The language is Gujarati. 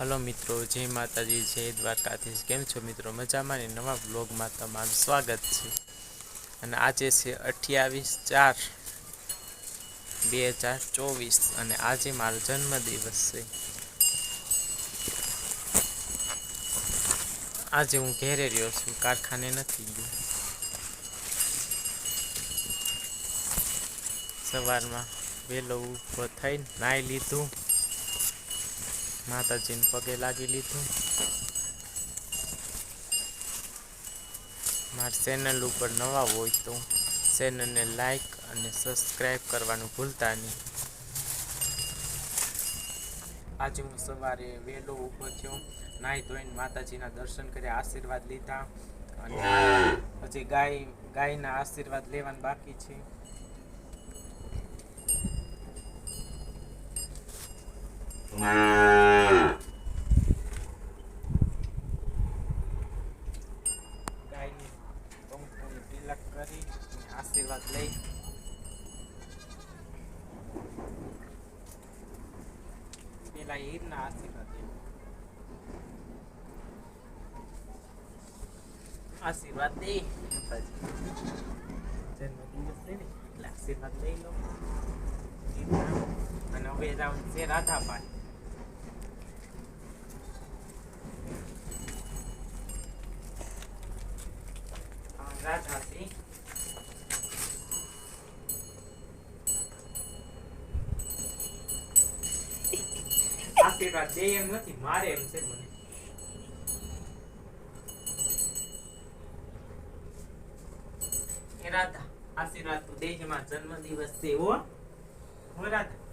હલો મિત્રો, જય માતાજી, જય દ્વારકાધીશ. કેમ છો મિત્રો? મજામાં ને નવા બ્લોગમાં તમારું સ્વાગત છે. અને આજે છે અઠ્યાવીસ ચાર બે હજાર ચોવીસ અને આજે મારો જન્મદિવસ છે. આજે હું ઘેરે રહ્યો છું, કારખાને નથી ગયો. સવારમાં વહેલો ઊભો થઈને નાહી લીધું. માતાજીને પગે લાગી લીધું. મારી ચેનલ ઉપર નવા હોય તો ચેનલને લાઈક અને સબસ્ક્રાઈબ કરવાનું ભૂલતા નહીં. આજે હું સવારે વહેલો ઊભો થયો, નાહી ધોઈને માતાજીના દર્શન કર્યા આશીર્વાદ લીધા અને પછી ગાય, ગાયના આશીર્વાદ લેવાના બાકી છે. ગાયની આશીર્વાદ લઈ પેલા હીરના આશીર્વાદ લે આશીર્વાદ દે જન્મદિવસ છે ને એટલે આશીર્વાદ લઈ લો. અને હવે જાઉં છે રાધાપાઈ આ આશીર્વાદ દે એમ નથી, મારે એમ છે મને. એ રાધા, આશીર્વાદ તું દેજે માં જન્મદિવસ છે હો. હો રાધા.